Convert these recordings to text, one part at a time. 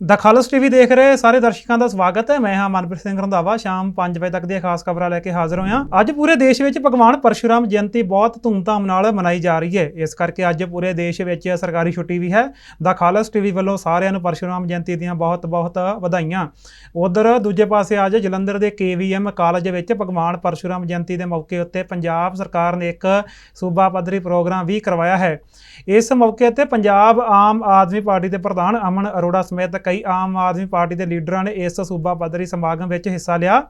ਦਾ ਖਾਲਸ TV ਦੇਖ ਰਹੇ ਸਾਰੇ ਦਰਸ਼ਕਾਂ ਦਾ ਸਵਾਗਤ ਹੈ। ਮੈਂ ਹਾਂ ਮਨਪ੍ਰੀਤ ਸਿੰਘ ਰੰਧਾਵਾ, ਸ਼ਾਮ 5 ਵਜੇ ਤੱਕ ਦੀਆਂ ਖਾਸ ਖਬਰਾਂ ਲੈ ਕੇ ਹਾਜ਼ਰ ਹੋਇਆ। ਅੱਜ ਪੂਰੇ ਦੇਸ਼ ਵਿੱਚ ਭਗਵਾਨ ਪਰਸ਼ੁਰਾਮ ਜਯੰਤੀ ਬਹੁਤ ਧੂਮਧਾਮ ਨਾਲ ਮਨਾਈ ਜਾ ਰਹੀ ਹੈ। ਇਸ ਕਰਕੇ ਅੱਜ ਪੂਰੇ ਦੇਸ਼ ਵਿੱਚ ਸਰਕਾਰੀ ਛੁੱਟੀ ਵੀ ਹੈ। ਦਾ ਖਾਲਸ ਟੀਵੀ ਵੱਲੋਂ ਸਾਰਿਆਂ ਨੂੰ ਪਰਸ਼ੁਰਾਮ ਜਯੰਤੀ ਦੀਆਂ ਬਹੁਤ-ਬਹੁਤ ਵਧਾਈਆਂ। ਉਧਰ ਦੂਜੇ ਪਾਸੇ ਅੱਜ ਜਲੰਧਰ ਦੇ ਕੇਵੀਐਮ ਕਾਲਜ ਵਿੱਚ ਭਗਵਾਨ ਪਰਸ਼ੁਰਾਮ ਜਯੰਤੀ ਦੇ ਮੌਕੇ ਉੱਤੇ ਪੰਜਾਬ ਸਰਕਾਰ ਨੇ ਇੱਕ ਸੂਬਾ ਪੱਧਰੀ ਪ੍ਰੋਗਰਾਮ ਵੀ ਕਰਵਾਇਆ ਹੈ। ਇਸ ਮੌਕੇ ਤੇ ਪੰਜਾਬ ਆਮ ਆਦਮੀ ਪਾਰਟੀ ਦੇ ਪ੍ਰਧਾਨ ਅਮਨ ਅਰੋੜਾ ਸਮੇਤ ਕਈ ਆਮ ਆਦਮੀ ਪਾਰਟੀ ਦੇ ਲੀਡਰਾਂ ਨੇ ਇਸ ਸੂਬਾ ਪੱਧਰੀ ਸਮਾਗਮ ਵਿੱਚ ਹਿੱਸਾ ਲਿਆ।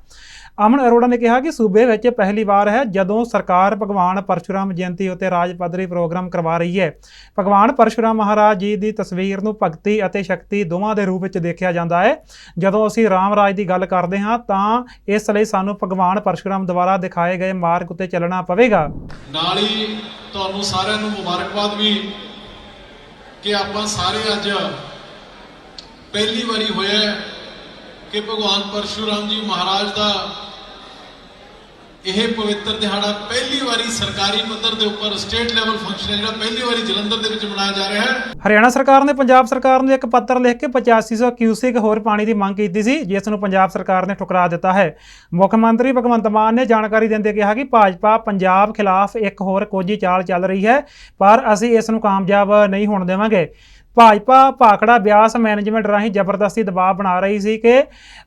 ਅਮਨ ਅਰੋੜਾ ਨੇ ਕਿਹਾ ਕਿ ਸੂਬੇ ਵਿੱਚ ਪਹਿਲੀ ਵਾਰ ਹੈ ਜਦੋਂ ਸਰਕਾਰ ਭਗਵਾਨ ਪਰਸ਼ੁਰਾਮ ਜਯੰਤੀ ਉਤੇ ਰਾਜ ਪੱਧਰੀ ਪ੍ਰੋਗਰਾਮ ਕਰਵਾ ਰਹੀ ਹੈ। ਭਗਵਾਨ ਪਰਸ਼ੁਰਾਮ ਮਹਾਰਾਜ ਜੀ ਦੀ ਤਸਵੀਰ ਨੂੰ ਭਗਤੀ ਅਤੇ ਸ਼ਕਤੀ ਦੋਵਾਂ ਦੇ ਰੂਪ ਵਿੱਚ ਦੇਖਿਆ ਜਾਂਦਾ ਹੈ। ਜਦੋਂ ਅਸੀਂ ਰਾਮ ਰਾਜ ਦੀ ਗੱਲ ਕਰਦੇ ਹਾਂ ਤਾਂ ਇਸ ਲਈ ਸਾਨੂੰ ਭਗਵਾਨ ਪਰਸ਼ੁਰਾਮ ਦੁਆਰਾ ਦਿਖਾਏ ਗਏ ਮਾਰਗ ਉਤੇ ਚੱਲਣਾ ਪਵੇਗਾ। ਨਾਲ ਹੀ ਤੁਹਾਨੂੰ ਸਾਰਿਆਂ ਨੂੰ ਮੁਬਾਰਕਬਾਦ ਵੀ ਕਿ ਆਪਾਂ ਸਾਰੇ ਅੱਜ ਪਹਿਲੀ ਵਾਰੀ ਹੋਇਆ ਕਿ ਭਗਵਾਨ ਪਰਸ਼ੁਰਾਮ ਜੀ ਮਹਾਰਾਜ ਦਾ ਇਹ ਪਵਿੱਤਰ ਦਿਹਾੜਾ ਪਹਿਲੀ ਵਾਰੀ ਸਰਕਾਰੀ ਪੱਧਰ ਦੇ ਉੱਪਰ ਸਟੇਟ ਲੈਵਲ ਫੰਕਸ਼ਨ ਹੈ ਜਿਹੜਾ ਪਹਿਲੀ ਵਾਰੀ ਜਲੰਧਰ ਦੇ ਵਿੱਚ ਮਨਾਇਆ ਜਾ ਰਿਹਾ ਹੈ। ਹਰਿਆਣਾ ਸਰਕਾਰ ਨੇ ਪੰਜਾਬ ਸਰਕਾਰ ਨੂੰ ਇੱਕ ਪੱਤਰ ਲਿਖ ਕੇ 8500 ਕਿਊਸਿਕ ਹੋਰ ਪਾਣੀ ਦੀ ਮੰਗ ਕੀਤੀ ਸੀ, ਜਿਸ ਨੂੰ ਪੰਜਾਬ ਸਰਕਾਰ ਨੇ ਠੁਕਰਾ ਦਿੱਤਾ ਹੈ। ਮੁੱਖ ਮੰਤਰੀ ਭਗਵੰਤ ਮਾਨ ਨੇ ਜਾਣਕਾਰੀ ਦਿੰਦੇ ਕਿਹਾ ਕਿ ਭਾਜਪਾ ਪੰਜਾਬ ਖਿਲਾਫ ਇੱਕ ਹੋਰ ਕੋਝੀ ਚਾਲ ਚੱਲ ਰਹੀ ਹੈ, ਪਰ ਅਸੀਂ ਇਸ ਨੂੰ ਕਾਮਯਾਬ ਨਹੀਂ ਹੋਣ ਦੇਵਾਂਗੇ। ਭਾਜਪਾ ਭਾਖੜਾ ਬਿਆਸ ਮੈਨੇਜਮੈਂਟ ਰਾਹੀਂ ਜ਼ਬਰਦਸਤੀ ਦਬਾਅ ਬਣਾ ਰਹੀ ਸੀ ਕਿ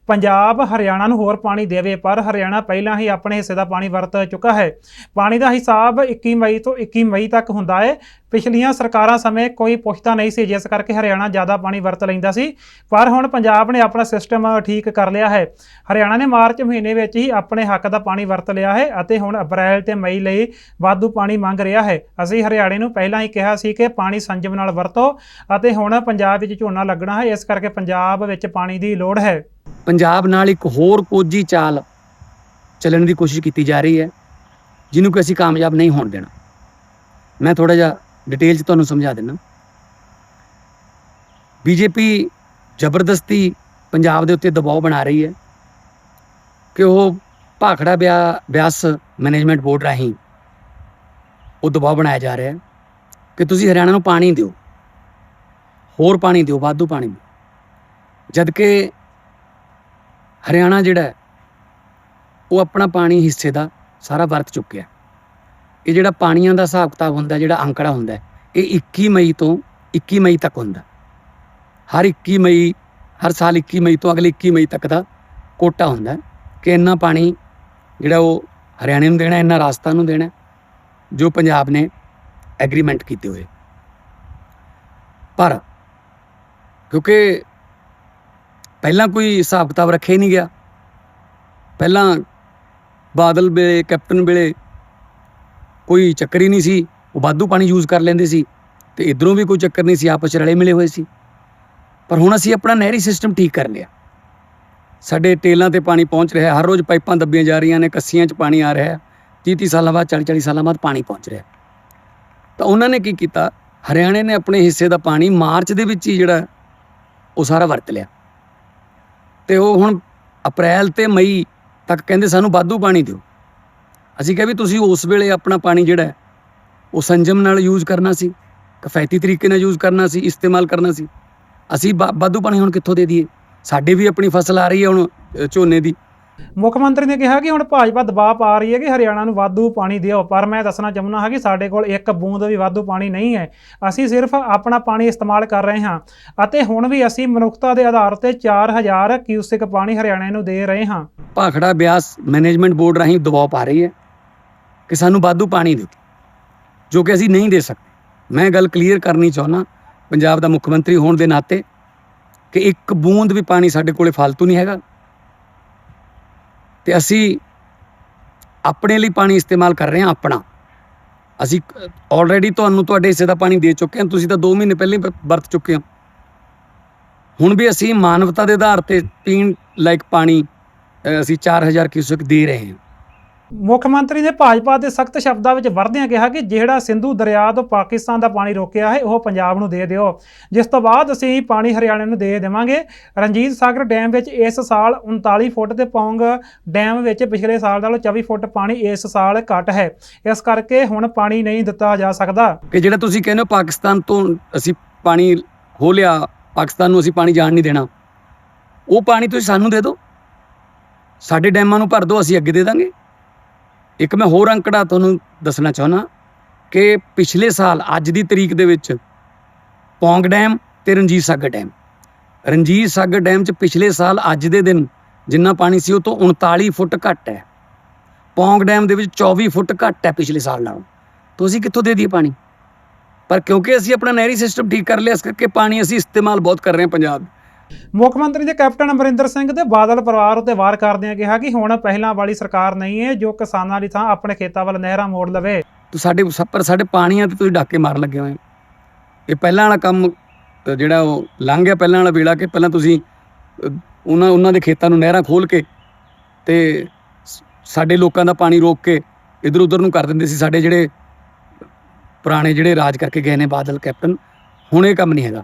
ਪੰਜਾਬ ਹਰਿਆਣਾ ਨੂੰ ਹੋਰ ਪਾਣੀ ਦੇਵੇ, ਪਰ ਹਰਿਆਣਾ ਪਹਿਲਾਂ ਹੀ ਆਪਣੇ ਹਿੱਸੇ ਦਾ ਪਾਣੀ ਵਰਤ ਚੁੱਕਾ ਹੈ। ਪਾਣੀ ਦਾ ਹਿਸਾਬ 21 ਮਈ ਤੋਂ 21 ਮਈ ਤੱਕ ਹੁੰਦਾ ਹੈ। ਪਿਛਲੀਆਂ ਸਰਕਾਰਾਂ ਸਮੇਂ ਕੋਈ ਪੁੱਛਤਾ ਨਹੀਂ ਸੀ, ਜਿਸ ਕਰਕੇ ਹਰਿਆਣਾ ਜ਼ਿਆਦਾ ਪਾਣੀ ਵਰਤ ਲੈਂਦਾ ਸੀ। ਪਰ ਹੁਣ ਪੰਜਾਬ ਨੇ ਆਪਣਾ ਸਿਸਟਮ ਠੀਕ ਕਰ ਲਿਆ ਹੈ। ਹਰਿਆਣਾ ਨੇ ਮਾਰਚ ਮਹੀਨੇ ਵਿੱਚ ਹੀ ਆਪਣੇ ਹੱਕ ਦਾ ਪਾਣੀ ਵਰਤ ਲਿਆ ਹੈ ਅਤੇ ਹੁਣ ਅਪ੍ਰੈਲ ਤੇ ਮਈ ਲਈ ਵਾਧੂ ਪਾਣੀ ਮੰਗ ਰਿਹਾ ਹੈ। ਅਸੀਂ ਹਰਿਆਣੇ ਨੂੰ ਪਹਿਲਾਂ ਹੀ ਕਿਹਾ ਸੀ ਕਿ ਪਾਣੀ ਸੰਜਮ ਨਾਲ ਵਰਤੋ ਅਤੇ ਹੁਣ ਪੰਜਾਬ ਵਿੱਚ ਝੋਨਾ ਲੱਗਣਾ ਹੈ, ਇਸ ਕਰਕੇ ਪੰਜਾਬ ਵਿੱਚ ਪਾਣੀ ਦੀ ਲੋੜ ਹੈ। ਪੰਜਾਬ ਨਾਲ ਇੱਕ ਹੋਰ ਕੋਝੀ ਚਾਲ ਚੱਲਣ ਦੀ ਕੋਸ਼ਿਸ਼ ਕੀਤੀ ਜਾ ਰਹੀ ਹੈ, ਜਿਹਨੂੰ ਕਿ ਅਸੀਂ ਕਾਮਯਾਬ ਨਹੀਂ ਹੋਣ ਦੇਣਾ। ਮੈਂ ਥੋੜਾ ਜਿਹਾ ਡਿਟੇਲ 'ਚ ਤੁਹਾਨੂੰ ਸਮਝਾ ਦਿੰਦਾ। ਬੀਜੇਪੀ ਜ਼ਬਰਦਸਤੀ ਪੰਜਾਬ ਦੇ ਉੱਤੇ ਦਬਾਅ ਬਣਾ ਰਹੀ ਹੈ ਕਿ ਉਹ ਭਾਖੜਾ ਬਿਆ, ਬਿਆਸ ਮੈਨੇਜਮੈਂਟ ਬੋਰਡ ਰਾਹੀਂ ਉਹ ਦਬਾਅ ਬਣਾਇਆ ਜਾ ਰਿਹਾ ਹੈ। ਕਿ ਤੁਸੀਂ ਹਰਿਆਣਾ ਨੂੰ ਪਾਣੀ ਦਿਓ। ਹੋਰ ਪਾਣੀ ਦਿਓ, ਵਾਧੂ ਪਾਣੀ ਦਿਓ। ਜਦ ਕਿ ਹਰਿਆਣਾ ਜਿਹੜਾ ਉਹ ਆਪਣਾ ਪਾਣੀ ਹਿੱਸੇ ਦਾ ਸਾਰਾ ਵਰਤ ਚੁੱਕਿਆ ਇਹ ਜਿਹੜਾ ਪਾਣੀਆਂ ਦਾ ਹਿਸਾਬ ਕਿਤਾਬ ਹੁੰਦਾ, ਜਿਹੜਾ ਅੰਕੜਾ ਹੁੰਦਾ ਇਹ 21 ਮਈ ਤੋਂ 21 ਮਈ ਤੱਕ ਹੁੰਦਾ ਹਰ 21 ਮਈ, ਹਰ ਸਾਲ 21 ਮਈ ਤੋਂ ਅਗਲੇ 21 ਮਈ ਤੱਕ ਦਾ ਕੋਟਾ ਹੁੰਦਾ ਕਿ ਇੰਨਾ ਪਾਣੀ ਜਿਹੜਾ ਉਹ ਹਰਿਆਣੇ ਨੂੰ ਦੇਣਾ, ਇੰਨਾ ਰਾਜਸਥਾਨ ਨੂੰ ਦੇਣਾ ਜੋ ਪੰਜਾਬ ਨੇ ਐਗਰੀਮੈਂਟ ਕੀਤੇ ਹੋਏ। ਪਰ ਕਿਉਂਕਿ ਪਹਿਲਾਂ ਕੋਈ ਹਿਸਾਬ ਕਿਤਾਬ ਰੱਖਿਆ ਹੀ ਨਹੀਂ ਗਿਆ। ਪਹਿਲਾਂ ਬਾਦਲ ਵੇਲੇ, ਕੈਪਟਨ ਵੇਲੇ ਕੋਈ ਚੱਕਰ ਹੀ ਨਹੀਂ ਸੀ। ਉਹ ਵਾਧੂ ਪਾਣੀ ਯੂਜ਼ ਕਰ ਲੈਂਦੇ ਸੀ ਤੇ ਇਧਰੋਂ ਵੀ ਕੋਈ ਚੱਕਰ ਨਹੀਂ ਸੀ, ਆਪਸ 'ਚ ਰਲੇ ਮਿਲੇ ਹੋਏ ਸੀ। ਪਰ ਹੁਣ ਅਸੀਂ ਆਪਣਾ ਨਹਿਰੀ ਸਿਸਟਮ ਠੀਕ ਕਰ ਲਿਆ। ਸਾਡੇ ਟੇਲਾਂ ਤੇ ਪਾਣੀ ਪਹੁੰਚ ਰਿਹਾ, ਹਰ ਰੋਜ਼ ਪਾਈਪਾਂ ਦੱਬੀਆਂ ਜਾ ਰਹੀਆਂ ਨੇ, ਕੱਸੀਆਂ 'ਚ ਪਾਣੀ ਆ ਰਿਹਾ ਹੈ 30-30 ਸਾਲਾਂ ਬਾਅਦ 40-40 ਸਾਲਾਂ ਬਾਅਦ ਪਾਣੀ ਪਹੁੰਚ ਰਿਹਾ। ਤਾਂ ਉਹਨਾਂ ਨੇ ਕੀ ਕੀਤਾ? ਹਰਿਆਣੇ ਨੇ ਆਪਣੇ ਹਿੱਸੇ ਦਾ ਪਾਣੀ ਮਾਰਚ ਦੇ ਵਿੱਚ ਹੀ ਜਿਹੜਾ ਉਹ ਸਾਰਾ ਵਰਤ ਲਿਆ। ਤੇ ਉਹ ਹੁਣ ਅਪ੍ਰੈਲ ਤੇ ਮਈ ਤੱਕ ਕਹਿੰਦੇ ਸਾਨੂੰ ਵਾਧੂ ਪਾਣੀ ਦਿਓ। ਅਸੀਂ ਕਿਹਾ ਵੀ ਤੁਸੀਂ ਉਸ ਵੇਲੇ ਆਪਣਾ ਪਾਣੀ ਜਿਹੜਾ ਉਹ ਸੰਜਮ ਨਾਲ ਯੂਜ਼ ਕਰਨਾ ਸੀ, ਕਫਾਇਤੀ ਤਰੀਕੇ ਨਾਲ ਯੂਜ਼ ਕਰਨਾ ਸੀ, ਇਸਤੇਮਾਲ ਕਰਨਾ ਸੀ। ਅਸੀਂ ਵਾ- ਵਾਧੂ ਪਾਣੀ ਹੁਣ ਕਿੱਥੋਂ ਦੇ ਦਈਏ? ਸਾਡੇ ਵੀ ਆਪਣੀ ਫਸਲ ਆ ਰਹੀ ਹੈ ਹੁਣ ਝੋਨੇ ਦੀ। ਮੁੱਖ ਮੰਤਰੀ ਨੇ ਕਿਹਾ ਕਿ ਹੁਣ ਭਾਜਪਾ ਦਬਾਅ ਪਾ ਰਹੀ ਹੈ ਕਿ ਹਰਿਆਣਾ ਨੂੰ ਵਾਧੂ ਪਾਣੀ ਦਿਓ, ਪਰ ਮੈਂ ਦੱਸਣਾ ਚਾਹੁੰਦਾ ਹਾਂ ਕਿ ਸਾਡੇ ਕੋਲ ਇੱਕ ਬੂੰਦ ਵੀ ਵਾਧੂ ਪਾਣੀ ਨਹੀਂ ਹੈ। ਅਸੀਂ ਸਿਰਫ ਆਪਣਾ ਪਾਣੀ ਇਸਤੇਮਾਲ ਕਰ ਰਹੇ ਹਾਂ ਅਤੇ ਹੁਣ ਵੀ ਅਸੀਂ ਮਨੁੱਖਤਾ ਦੇ ਆਧਾਰ ਤੇ 4000 ਕਿਊਸਿਕ ਪਾਣੀ ਹਰਿਆਣੇ ਨੂੰ ਦੇ ਰਹੇ ਹਾਂ। ਭਾਖੜਾ ਬਿਆਸ ਮੈਨੇਜਮੈਂਟ ਬੋਰਡ ਰਾਹੀਂ ਦਬਾਅ ਪਾ ਰਹੀ ਹੈ ਕਿ ਸਾਨੂੰ ਵਾਧੂ ਪਾਣੀ ਦਿਓ, ਜੋ ਕਿ ਅਸੀਂ ਨਹੀਂ ਦੇ ਸਕਦੇ। ਮੈਂ ਗੱਲ ਕਲੀਅਰ ਕਰਨੀ ਚਾਹੁੰਦਾ, ਪੰਜਾਬ ਦਾ ਮੁੱਖ ਮੰਤਰੀ ਹੋਣ ਦੇ ਨਾਤੇ ਕਿ ਇੱਕ ਬੂੰਦ ਵੀ ਪਾਣੀ ਸਾਡੇ ਕੋਲੇ ਫालतू ਨਹੀਂ ਹੈਗਾ। ਤੇ ਅਸੀਂ ਆਪਣੇ ਲਈ ਪਾਣੀ ਇਸਤੇਮਾਲ ਕਰ ਰਹੇ ਹਾਂ ਆਪਣਾ। ਅਸੀਂ ਆਲਰੇਡੀ ਤੁਹਾਨੂੰ ਤੁਹਾਡੇ ਹਿੱਸੇ ਦਾ ਪਾਣੀ ਦੇ ਚੁੱਕੇ ਹਾਂ ਤੁਸੀਂ ਤਾਂ 2 ਮਹੀਨੇ ਪਹਿਲਾਂ ਹੀ ਵਰਤ ਚੁੱਕੇ ਹੋ। ਹੁਣ ਵੀ ਅਸੀਂ ਮਾਨਵਤਾ ਦੇ ਆਧਾਰ ਤੇ ਪੀਣ ਲਾਇਕ ਪਾਣੀ ਅ, ਅਸੀਂ 4000 ਕਿਊਸਕ ਦੇ ਰਹੇ ਹਾਂ। ਮੁੱਖ ਮੰਤਰੀ ਨੇ ਭਾਜਪਾ ਦੇ ਸਖਤ ਸ਼ਬਦਾਂ ਵਿੱਚ ਵਰਦਿਆਂ ਕਿਹਾ ਕਿ ਜਿਹੜਾ ਸਿੰਧੂ ਦਰਿਆ ਤੋਂ ਪਾਕਿਸਤਾਨ ਦਾ ਪਾਣੀ ਰੋਕਿਆ ਹੈ, ਉਹ ਪੰਜਾਬ ਨੂੰ ਦੇ ਦਿਓ। ਜਿਸ ਤੋਂ ਬਾਅਦ ਅਸੀਂ ਪਾਣੀ ਹਰਿਆਣਾ ਨੂੰ ਦੇ ਦੇਵਾਂਗੇ। ਰਣਜੀਤ ਸਾਗਰ ਡੈਮ ਵਿੱਚ ਇਸ ਸਾਲ 39 ਫੁੱਟ ਤੇ ਪੌਂਗ ਡੈਮ ਵਿੱਚ ਪਿਛਲੇ ਸਾਲ ਨਾਲੋਂ 24 ਫੁੱਟ ਪਾਣੀ ਇਸ ਸਾਲ ਘੱਟ ਹੈ। ਇਸ ਕਰਕੇ ਹੁਣ ਪਾਣੀ ਨਹੀਂ ਦਿੱਤਾ ਜਾ ਸਕਦਾ। ਕਿ ਜਿਹੜਾ ਤੁਸੀਂ ਕਹਿੰਦੇ ਹੋ ਪਾਕਿਸਤਾਨ ਤੋਂ ਅਸੀਂ ਪਾਣੀ ਹੋ ਲਿਆ, ਪਾਕਿਸਤਾਨ ਨੂੰ ਅਸੀਂ ਪਾਣੀ ਜਾਣ ਨਹੀਂ ਦੇਣਾ। ਉਹ ਪਾਣੀ ਤੁਸੀਂ ਸਾਨੂੰ ਦੇ ਦਿਓ। ਸਾਡੇ ਡੈਮਾਂ ਨੂੰ ਭਰ ਦਿਓ, ਅਸੀਂ ਅੱਗੇ ਦੇ ਦਾਂਗੇ। ਇੱਕ ਮੈਂ ਹੋਰ ਅੰਕੜਾ ਤੁਹਾਨੂੰ ਦੱਸਣਾ ਚਾਹੁੰਦਾ ਕਿ ਪਿਛਲੇ ਸਾਲ, ਅੱਜ ਦੀ ਤਰੀਕ ਦੇ ਵਿੱਚ ਪੌਂਗ ਡੈਮ ਤੇ ਰਣਜੀਤ ਸਾਗਰ ਡੈਮ। ਰਣਜੀਤ ਸਾਗਰ ਡੈਮ 'ਚ ਪਿਛਲੇ ਸਾਲ, ਅੱਜ ਦੇ ਦਿਨ ਜਿੰਨਾ ਪਾਣੀ ਸੀ ਉਹ ਤੋਂ 39 ਫੁੱਟ ਘੱਟ ਹੈ। ਪੌਂਗ ਡੈਮ ਦੇ ਵਿੱਚ 24 ਫੁੱਟ ਘੱਟ ਹੈ ਪਿਛਲੇ ਸਾਲ ਨਾਲੋਂ। ਤਾਂ ਅਸੀਂ ਕਿੱਥੋਂ ਦੇ ਦਈਏ ਪਾਣੀ? ਪਰ ਕਿਉਂਕਿ ਅਸੀਂ ਆਪਣਾ ਨਹਿਰੀ ਸਿਸਟਮ ਠੀਕ ਕਰ ਲਿਆ, ਇਸ ਕਰਕੇ ਪਾਣੀ ਅਸੀਂ ਇਸਤੇਮਾਲ ਬਹੁਤ ਕਰ ਰਹੇ ਹਾਂ ਪੰਜਾਬ। ਮੁੱਖ ਮੰਤਰੀ ਦੇ ਕੈਪਟਨ ਅਮਰਿੰਦਰ ਸਿੰਘ ਤੇ ਬਾਦਲ ਪਰਿਵਾਰ ਉੱਤੇ ਵਾਰ ਕਰਦਿਆਂ ਕਿਹਾ ਕਿ ਹੁਣ ਪਹਿਲਾਂ ਵਾਲੀ ਸਰਕਾਰ ਨਹੀਂ ਹੈ, ਜੋ ਕਿਸਾਨਾਂ ਦੀ ਥਾਂ ਆਪਣੇ ਖੇਤਾਂ ਵੱਲ ਨਹਿਰਾਂ ਮੋੜ ਲਵੇ। ਤੋ ਸਾਡੇ ਪਰ ਸਾਡੇ ਪਾਣੀਆਂ ਤੇ ਤੁਸੀਂ ਡਾਕੇ ਮਾਰ ਲੱਗੇ ਹੋਏ ਹੋ। ਇਹ ਪਹਿਲਾਂ ਵਾਲਾ ਕੰਮ ਜਿਹੜਾ ਉਹ ਲੰਘ ਗਿਆ, ਪਹਿਲਾਂ ਵਾਲਾ ਵੇਲਾ ਕਿ ਪਹਿਲਾਂ ਤੁਸੀਂ ਉਹਨਾਂ ਉਹਨਾਂ ਦੇ ਖੇਤਾਂ ਨੂੰ ਨਹਿਰਾਂ ਖੋਲ ਕੇ ਤੇ ਸਾਡੇ ਲੋਕਾਂ ਦਾ ਪਾਣੀ ਰੋਕ ਕੇ ਇਧਰ ਉਧਰ ਨੂੰ ਕਰ ਦਿੰਦੇ ਸੀ। ਸਾਡੇ ਜਿਹੜੇ ਪੁਰਾਣੇ ਜਿਹੜੇ ਰਾਜ ਕਰਕੇ ਗਏ ਨੇ ਬਾਦਲ, ਕੈਪਟਨ, ਹੁਣ ਇਹ ਕੰਮ ਨਹੀਂ ਹੈਗਾ।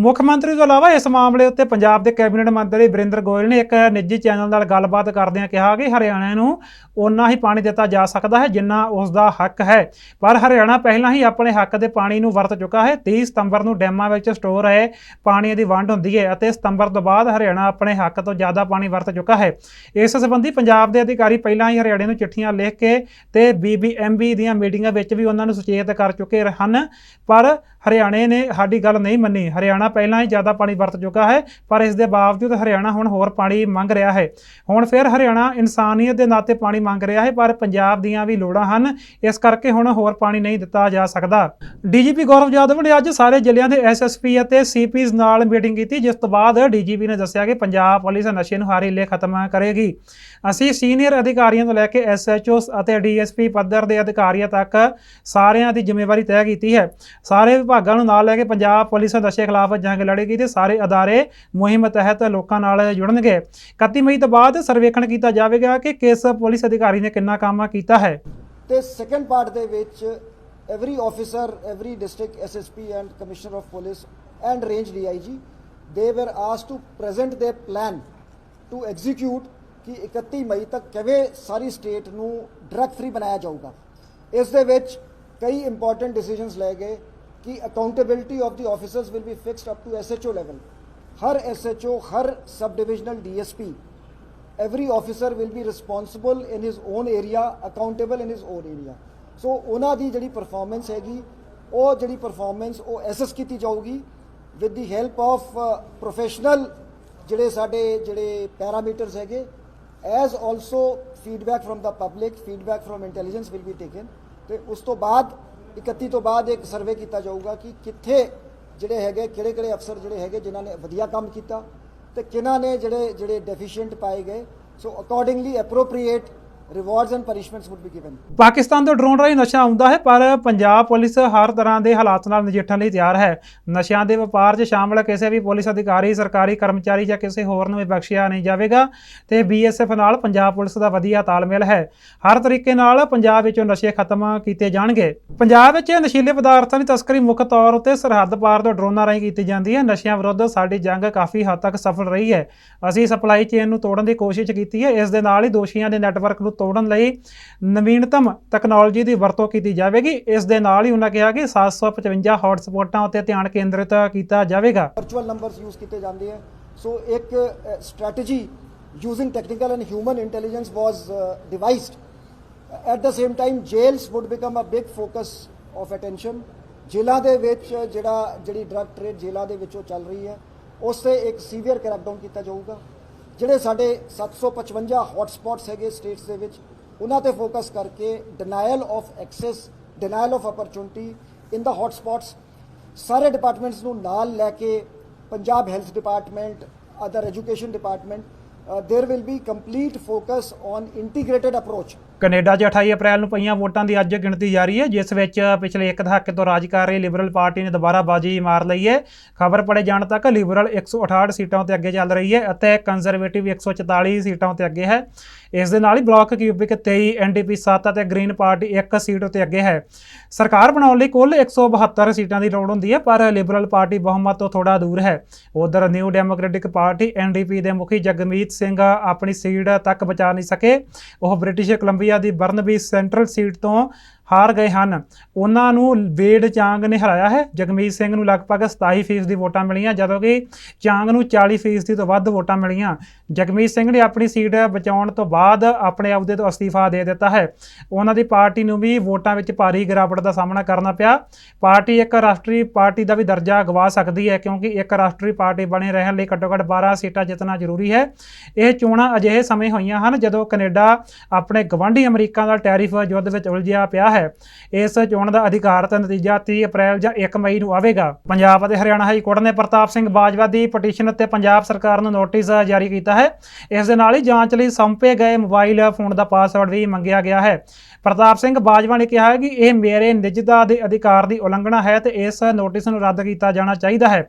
ਮੁੱਖ ਮੰਤਰੀ ਤੋਂ ਇਲਾਵਾ ਇਸ ਮਾਮਲੇ ਉੱਤੇ ਪੰਜਾਬ ਦੇ ਕੈਬਨਿਟ ਮੰਤਰੀ ਵਰਿੰਦਰ ਗੋਇਲ ਨੇ ਇੱਕ ਨਿੱਜੀ ਚੈਨਲ ਨਾਲ ਗੱਲਬਾਤ ਕਰਦਿਆਂ ਕਿਹਾ ਕਿ ਹਰਿਆਣਾ ਨੂੰ ਓਨਾ ਹੀ ਪਾਣੀ ਦਿੱਤਾ ਜਾ ਸਕਦਾ ਹੈ ਜਿੰਨਾ ਉਸ ਦਾ ਹੱਕ ਹੈ। ਪਰ ਹਰਿਆਣਾ ਪਹਿਲਾਂ ਹੀ ਆਪਣੇ ਹੱਕ ਦੇ ਪਾਣੀ ਨੂੰ ਵਰਤ ਚੁੱਕਾ ਹੈ। 30 ਸਤੰਬਰ ਨੂੰ ਡੈਮਾਂ ਵਿੱਚ ਸਟੋਰ ਹੈ ਪਾਣੀ ਦੀ ਵੰਡ ਹੁੰਦੀ ਹੈ ਅਤੇ ਸਤੰਬਰ ਤੋਂ ਬਾਅਦ ਹਰਿਆਣਾ ਆਪਣੇ ਹੱਕ ਤੋਂ ਜ਼ਿਆਦਾ ਪਾਣੀ ਵਰਤ ਚੁੱਕਾ ਹੈ। ਇਸ ਸੰਬੰਧੀ ਪੰਜਾਬ ਦੇ ਅਧਿਕਾਰੀ ਪਹਿਲਾਂ ਹੀ ਹਰਿਆਣੇ ਨੂੰ ਚਿੱਠੀਆਂ ਲਿਖ ਕੇ ਤੇ ਬੀਬੀਐਮਬੀ ਦੀਆਂ ਮੀਟਿੰਗਾਂ ਵਿੱਚ ਵੀ ਉਹਨਾਂ ਨੂੰ ਸੁਚੇਤ ਕਰ ਚੁੱਕੇ ਹਨ। ਪਰ ਹਰਿਆਣੇ ਨੇ ਸਾਡੀ ਗੱਲ ਨਹੀਂ ਮੰਨੀ। ਹਰਿਆਣਾ ਪਹਿਲਾਂ ਹੀ ਜ਼ਿਆਦਾ ਪਾਣੀ ਵਰਤ ਚੁੱਕਾ ਹੈ, ਪਰ ਇਸ ਦੇ ਬਾਵਜੂਦ ਹਰਿਆਣਾ ਹੁਣ ਹੋਰ ਪਾਣੀ ਮੰਗ ਰਿਹਾ ਹੈ। ਹੁਣ ਫਿਰ ਹਰਿਆਣਾ ਇਨਸਾਨੀਅਤ ਦੇ ਨਾਤੇ ਪਾਣੀ ਮੰਗ ਰਿਹਾ ਹੈ, ਪਰ ਪੰਜਾਬ ਦੀਆਂ ਵੀ ਲੋੜਾਂ ਹਨ, ਇਸ ਕਰਕੇ ਹੁਣ ਹੋਰ ਪਾਣੀ ਨਹੀਂ ਦਿੱਤਾ ਜਾ ਸਕਦਾ। ਡੀਜੀਪੀ ਗੌਰਵ ਯਾਦਵ ਨੇ ਅੱਜ ਸਾਰੇ ਜ਼ਿਲ੍ਹਿਆਂ ਦੇ ਐਸਐਸਪੀ ਅਤੇ ਸੀਪੀਜ਼ ਨਾਲ ਮੀਟਿੰਗ ਕੀਤੀ, ਜਿਸ ਤੋਂ ਬਾਅਦ ਡੀਜੀਪੀ ਨੇ ਦੱਸਿਆ ਕਿ ਪੰਜਾਬ ਪੁਲਿਸ ਨਸ਼ੇ ਨੂੰ ਹਾਰੀ ਹਾਰੀਲੇ ਖਤਮ ਕਰੇਗੀ। ਅਸੀਂ ਸੀਨੀਅਰ ਅਧਿਕਾਰੀਆਂ ਤੋਂ ਲੈ ਕੇ ਐਸਐਚਓਸ ਅਤੇ ਡੀਐਸਪੀ ਪੱਧਰ ਦੇ ਅਧਿਕਾਰੀਆਂ ਤੱਕ ਸਾਰਿਆਂ ਦੀ ਜ਼ਿੰਮੇਵਾਰੀ ਤੈਅ ਕੀਤੀ ਹੈ। ਸਾਰੇ ਵਿਭਾਗਾਂ ਨੂੰ ਨਾਲ ਲੈ ਕੇ ਪੰਜਾਬ ਪੁਲਿਸ ਨਸ਼ੇ ਖਿਲਾਫ ਜੰਗ ਲੜੇਗੀ ਤੇ ਸਾਰੇ ਅਦਾਰੇ ਮੁਹਿੰਮ ਤਹਿਤ ਲੋਕਾਂ ਨਾਲ ਜੁੜਨਗੇ। 31 ਮਈ ਤੋਂ ਬਾਅਦ ਸਰਵੇਖਣ ਕੀਤਾ ਜਾਵੇਗਾ ਕਿ ਕਿਸ ਪੁਲਿਸ ਅਧਿਕਾਰੀ ਨੇ ਕਿੰਨਾ ਕੰਮ ਕੀਤਾ ਹੈ। ਤੇ ਸੈਕੰਡ ਪਾਰਟ ਦੇ ਵਿੱਚ every officer, every district SSP and Commissioner of Police and Range DIG, they were asked to present their plan to execute ਕਿ 31 ਮਈ ਤੱਕ ਕਿਵੇਂ ਸਾਰੀ ਸਟੇਟ ਨੂੰ ਡਰੱਗ ਫ੍ਰੀ ਬਣਾਇਆ ਜਾਊਗਾ। ਇਸ ਦੇ ਵਿੱਚ ਕਈ ਇੰਪੋਰਟੈਂਟ ਡਿਸੀਜਨਸ ਲਏ ਗਏ ਕਿ accountability of the officers will be fixed up to SHO level Har SHO Har sub divisional DSP every officer will be responsible in his own area, accountable in his own area so ਉਹਨਾਂ ਦੀ ਜਿਹੜੀ performance ਹੈਗੀ, ਉਹ ਜਿਹੜੀ performance ਉਹ assess ਕੀਤੀ ਜਾਊਗੀ with the help of professional ਜਿਹੜੇ ਸਾਡੇ, ਜਿਹੜੇ ਪੈਰਾਮੀਟਰਸ ਹੈਗੇ as also feedback from the public feedback from intelligence will be taken ਤੇ ਉਸ ਤੋਂ ਬਾਅਦ 31 ਤੋਂ ਬਾਅਦ ਇੱਕ ਸਰਵੇ ਕੀਤਾ ਜਾਊਗਾ ਕਿ ਕਿੱਥੇ ਜਿਹੜੇ ਹੈਗੇ ਕਿਹੜੇ ਕਿਹੜੇ ਅਫਸਰ ਜਿਹੜੇ ਹੈਗੇ, ਜਿਨ੍ਹਾਂ ਨੇ ਵਧੀਆ ਕੰਮ ਕੀਤਾ ਤੇ ਕਿਹਨਾਂ ਨੇ ਜਿਹੜੇ ਜਿਹੜੇ ਡੈਫੀਸ਼ੀਐਂਟ ਪਾਏ ਗਏ। So accordingly appropriate rewards and punishments would be given Pakistan ਤੋਂ ਡਰੋਨ ਰਾਹੀਂ ਨਸ਼ਾ ਆਉਂਦਾ ਹੈ, ਪਰ ਪੰਜਾਬ ਪੁਲਿਸ ਹਰ ਤਰ੍ਹਾਂ ਦੇ ਹਾਲਾਤ ਨਾਲ ਨਜਿੱਠਣ ਲਈ ਤਿਆਰ ਹੈ। ਨਸ਼ਿਆਂ ਦੇ ਵਪਾਰ 'ਚ ਸ਼ਾਮਲ ਕਿਸੇ ਵੀ ਪੁਲਿਸ ਅਧਿਕਾਰੀ, ਸਰਕਾਰੀ ਕਰਮਚਾਰੀ ਜਾਂ ਕਿਸੇ ਹੋਰ ਨੂੰ ਵੀ ਬਖਸ਼ਿਆ ਨਹੀਂ ਜਾਵੇਗਾ। ਤੇ ਬੀਐਸਐਫ ਨਾਲ ਪੰਜਾਬ ਪੁਲਿਸ ਦਾ ਵਧੀਆ ਤਾਲਮੇਲ ਹੈ। ਹਰ ਤਰੀਕੇ ਨਾਲ ਪੰਜਾਬ ਵਿੱਚੋਂ ਨਸ਼ੇ ਖਤਮ ਕੀਤੇ ਜਾਣਗੇ। ਪੰਜਾਬ ਵਿੱਚ ਨਸ਼ੀਲੇ ਪਦਾਰਥਾਂ ਦੀ ਤਸਕਰੀ ਮੁੱਖ ਤੌਰ ਉੱਤੇ ਸਰਹੱਦ ਪਾਰ ਤੋਂ ਡਰੋਨਾਂ ਰਾਹੀਂ ਕੀਤੀ ਜਾਂਦੀ ਹੈ। ਨਸ਼ਿਆਂ ਵਿਰੁੱਧ ਸਾਡੀ ਜੰਗ ਕਾਫੀ ਹੱਦ ਤੱਕ ਸਫਲ ਰਹੀ ਹੈ। ਅਸੀਂ ਸਪਲਾਈ ਚੇਨ ਨੂੰ ਤੋੜਨ ਦੀ ਕੋਸ਼ਿਸ਼ ਕੀਤੀ ਹੈ। ਇਸ ਦੇ ਨਾਲ ਹੀ ਦੋਸ਼ੀਆਂ ਦੇ ਨੈਟਵਰਕ ਨੂੰ ਤੋੜਨ ਲਈ ਨਵੀਨਤਮ ਤਕਨਾਲੋਜੀ ਦੀ ਵਰਤੋਂ ਕੀਤੀ ਜਾਵੇਗੀ। ਇਸ ਦੇ ਨਾਲ ਹੀ ਉਹਨਾਂ ਕਿਹਾ ਕਿ 755 ਹੌਟਸਪੌਟਾਂ ਉੱਤੇ ਧਿਆਨ ਕੇਂਦਰਿਤ ਕੀਤਾ ਜਾਵੇਗਾ। ਵਰਚੁਅਲ ਨੰਬਰਸ ਯੂਜ਼ ਕੀਤੇ ਜਾਂਦੇ ਹੈ ਸੋ ਇੱਕ strategy using technical and human intelligence was devised at the same time jails would become a big focus of attention ਜੇਲ੍ਹਾਂ ਦੇ ਵਿੱਚ ਜਿਹੜਾ, ਜਿਹੜੀ ਡਰਗ ਟ੍ਰੇਡ ਜੇਲ੍ਹਾਂ ਦੇ ਵਿੱਚੋਂ ਚੱਲ ਰਹੀ ਹੈ ਉਸ ਤੇ ਇੱਕ ਸੀਵੀਅਰ ਕ੍ਰੈਕਡਾਊਨ ਕੀਤਾ ਜਾਊਗਾ। ਜਿਹੜੇ ਸਾਡੇ 755 ਹੌਟਸਪੌਟਸ ਹੈਗੇ ਸਟੇਟਸ ਦੇ ਵਿੱਚ, ਉਹਨਾਂ ਤੇ ਫੋਕਸ ਕਰਕੇ denial of access denial of opportunity in the hotspots ਸਾਰੇ ਡਿਪਾਰਟਮੈਂਟਸ ਨੂੰ ਨਾਲ ਲੈ ਕੇ Punjab health department other education department there will be complete focus on integrated approach Canada 'ਚ 28 ਅਪ੍ਰੈਲ ਨੂੰ ਪਈਆਂ ਵੋਟਾਂ ਦੀ ਅੱਜ ਗਿਣਤੀ ਜਾਰੀ ਹੈ, ਜਿਸ ਵਿੱਚ ਪਿਛਲੇ ਇੱਕ ਦਹਾਕੇ ਤੋਂ ਰਾਜ ਕਰ ਰਹੀ ਲਿਬਰਲ ਪਾਰਟੀ ਨੇ ਦੁਬਾਰਾ ਬਾਜੀ ਮਾਰ ਲਈ ਹੈ। ਖਬਰ ਪੜੇ ਜਾਣ ਤੱਕ ਲਿਬਰਲ 168 ਸੀਟਾਂ ਉੱਤੇ ਅੱਗੇ ਚੱਲ ਰਹੀ ਹੈ ਅਤੇ ਕੰਜ਼ਰਵੇਟਿਵ 144 ਸੀਟਾਂ ਉੱਤੇ ਅੱਗੇ ਹੈ। ਇਸ ਦੇ ਨਾਲ ਹੀ ਬਲਾਕ ਕਿਊਬਿਕ 23 ਐਨਡੀਪੀ 7 ਅਤੇ ਗ੍ਰੀਨ ਪਾਰਟੀ 1 ਸੀਟ ਉੱਤੇ ਅੱਗੇ ਹੈ। ਸਰਕਾਰ ਬਣਾਉਣ ਲਈ ਕੁੱਲ 172 ਸੀਟਾਂ ਦੀ ਲੋੜ ਹੁੰਦੀ ਹੈ, ਪਰ ਲਿਬਰਲ ਪਾਰਟੀ ਬਹੁਮਤ ਤੋਂ ਥੋੜਾ ਦੂਰ ਹੈ। ਉਧਰ ਨਿਊ ਡੈਮੋਕ੍ਰੈਟਿਕ ਪਾਰਟੀ ਐਨਡੀਪੀ ਦੇ ਮੁਖੀ ਜਗਮੀਤ ਸਿੰਘ ਆਪਣੀ ਸੀਟ ਤੱਕ ਬਚਾ ਨਹੀਂ ਸਕੇ। ਉਹ ਬ੍ਰਿਟਿਸ਼ ਕੋਲੰਬੀਆ ਦੀ ਬਰਨਬੀ ਸੈਂਟਰਲ ਸੀਟ ਤੋਂ ਹਾਰ ਗਏ ਹਨ। ਉਹਨਾਂ ਨੂੰ ਵੇਡ ਚਾਂਗ ਨੇ ਹਰਾਇਆ ਹੈ। ਜਗਮੀਤ ਸਿੰਘ ਨੂੰ ਲਗਭਗ 27% ਦੀ ਵੋਟਾਂ ਮਿਲੀਆਂ, ਜਦੋਂ ਕਿ ਚਾਂਗ ਨੂੰ 40% ਤੋਂ ਵੱਧ ਵੋਟਾਂ ਮਿਲੀਆਂ। ਜਗਮੀਤ ਸਿੰਘ ਨੇ ਆਪਣੀ ਸੀਟ ਬਚਾਉਣ ਤੋਂ ਬਾਅਦ ਆਪਣੇ ਅਹੁਦੇ ਤੋਂ ਅਸਤੀਫਾ ਦੇ ਦਿੱਤਾ ਹੈ। ਉਹਨਾਂ ਦੀ ਪਾਰਟੀ ਨੂੰ ਵੀ ਵੋਟਾਂ ਵਿੱਚ ਭਾਰੀ ਗਿਰਾਵਟ ਦਾ ਸਾਹਮਣਾ ਕਰਨਾ ਪਿਆ। ਪਾਰਟੀ ਇੱਕ ਰਾਸ਼ਟਰੀ ਪਾਰਟੀ ਦਾ ਵੀ ਦਰਜਾ ਗਵਾ ਸਕਦੀ ਹੈ, ਕਿਉਂਕਿ ਇੱਕ ਰਾਸ਼ਟਰੀ ਪਾਰਟੀ ਬਣੇ ਰਹਿਣ ਲਈ ਘੱਟੋ-ਘੱਟ 12 ਸੀਟਾਂ ਜਿੱਤਣਾ ਜ਼ਰੂਰੀ ਹੈ। ਇਹ ਚੋਣਾਂ ਅਜਿਹੇ ਸਮੇਂ ਹੋਈਆਂ ਹਨ, ਜਦੋਂ ਕੈਨੇਡਾ ਆਪਣੇ ਗਵਾਂਢੀ ਅਮਰੀਕਾ ਨਾਲ ਟੈਰਿਫ ਯੁੱਧ ਵਿੱਚ ਉਲਝਿਆ ਪਿਆ ਹੈ। ਇਸ ਚੋਣ ਦਾ ਅਧਿਕਾਰਤ ਨਤੀਜਾ 30 ਅਪ੍ਰੈਲ ਜਾਂ 1 ਮਈ ਨੂੰ ਆਵੇਗਾ। ਪੰਜਾਬ ਅਤੇ ਹਰਿਆਣਾ ਹਾਈ ਕੋਰਟ ਨੇ ਪ੍ਰਤਾਪ ਸਿੰਘ ਬਾਜਵਾ ਦੀ ਪਟੀਸ਼ਨ ਉੱਤੇ ਪੰਜਾਬ ਸਰਕਾਰ ਨੂੰ ਨੋਟਿਸ ਜਾਰੀ ਕੀਤਾ ਹੈ। ਇਸ ਦੇ ਨਾਲ ਹੀ ਜਾਂਚ ਲਈ ਸੌਂਪੇ ਗਏ ਮੋਬਾਈਲ ਫੋਨ ਦਾ ਪਾਸਵਰਡ ਵੀ ਮੰਗਿਆ ਗਿਆ ਹੈ। ਪ੍ਰਤਾਪ ਸਿੰਘ ਬਾਜਵਾ ਨੇ ਕਿਹਾ ਹੈ ਕਿ ਇਹ ਮੇਰੇ ਨਿੱਜਤਾ ਦੇ ਅਧਿਕਾਰ ਦੀ ਉਲੰਘਣਾ ਹੈ ਤੇ ਇਸ ਨੋਟਿਸ ਨੂੰ ਰੱਦ ਕੀਤਾ ਜਾਣਾ ਚਾਹੀਦਾ ਹੈ।